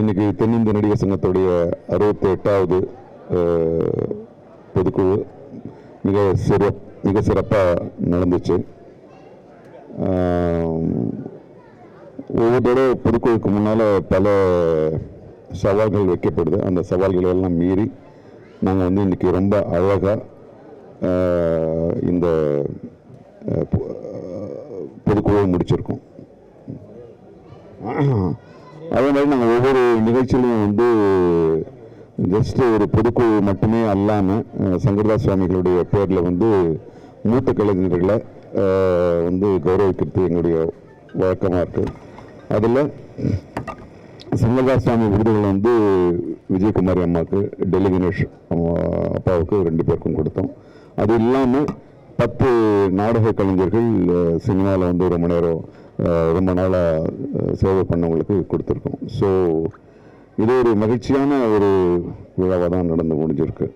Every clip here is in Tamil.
இன்னைக்கு தென்னிந்திய நடிகர் சங்கத்துடைய அறுபத்தி எட்டாவது பொதுக்குழு மிக சிற மிக சிறப்பாக நடந்துச்சு. ஒவ்வொரு தடவை பொதுக்குழுக்கு முன்னால் பல சவால்கள் வைக்கப்படுது. அந்த சவால்களை எல்லாம் மீறி நாங்கள் வந்து இன்னைக்கு ரொம்ப அழகாக இந்த பொதுக்குழுவை முடிச்சிருக்கோம். அதே மாதிரி நாங்கள் ஒவ்வொரு நிகழ்ச்சியிலையும் வந்து ஜஸ்ட்டு ஒரு பொதுக்குழு மட்டுமே அல்லாமல் சங்கர்தாஸ் சுவாமிகளுடைய பேரில் வந்து மூத்த கலைஞர்களை வந்து கௌரவிக்கிறது எங்களுடைய வழக்கமாக இருக்குது அதில் சங்கர்தாஸ் சுவாமி விருதுகள் வந்து விஜயகுமாரி அம்மாவுக்கு டெல்லி கணேஷ் அம்மா அப்பாவுக்கு ரெண்டு பேருக்கும் கொடுத்தோம். அது இல்லாமல் பத்து நாடக கலைஞர்கள் சினிமாவில் வந்து ரொம்ப நேரம் ரொம்ப நாளாக சேவை பண்ணவங்களுக்கு கொடுத்துருக்கோம். ஸோ இது ஒரு மகிழ்ச்சியான ஒரு விழாவாக தான் நடந்து முடிஞ்சிருக்கு.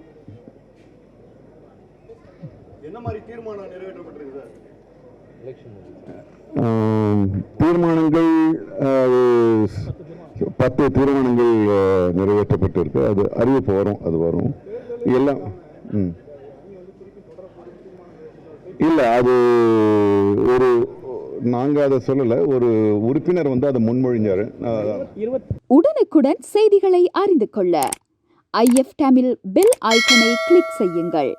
தீர்மானங்கள் பத்து தீர்மானங்கள் நிறைவேற்றப்பட்டிருக்கு. அது அறிவிப்பு வரும் அது வரும். எல்லாம் ம். இல்லை அது ஒரு நாங்கள் அதை சொல்லலை ஒரு உறுப்பினர் வந்து அதை முன்மொழிஞ்சார். உடனுக்குடன் செய்திகளை அறிந்து கொள்ள ஐஎஃப் தமிழ் பெல் ஐக்கனை கிளிக் செய்யுங்கள்.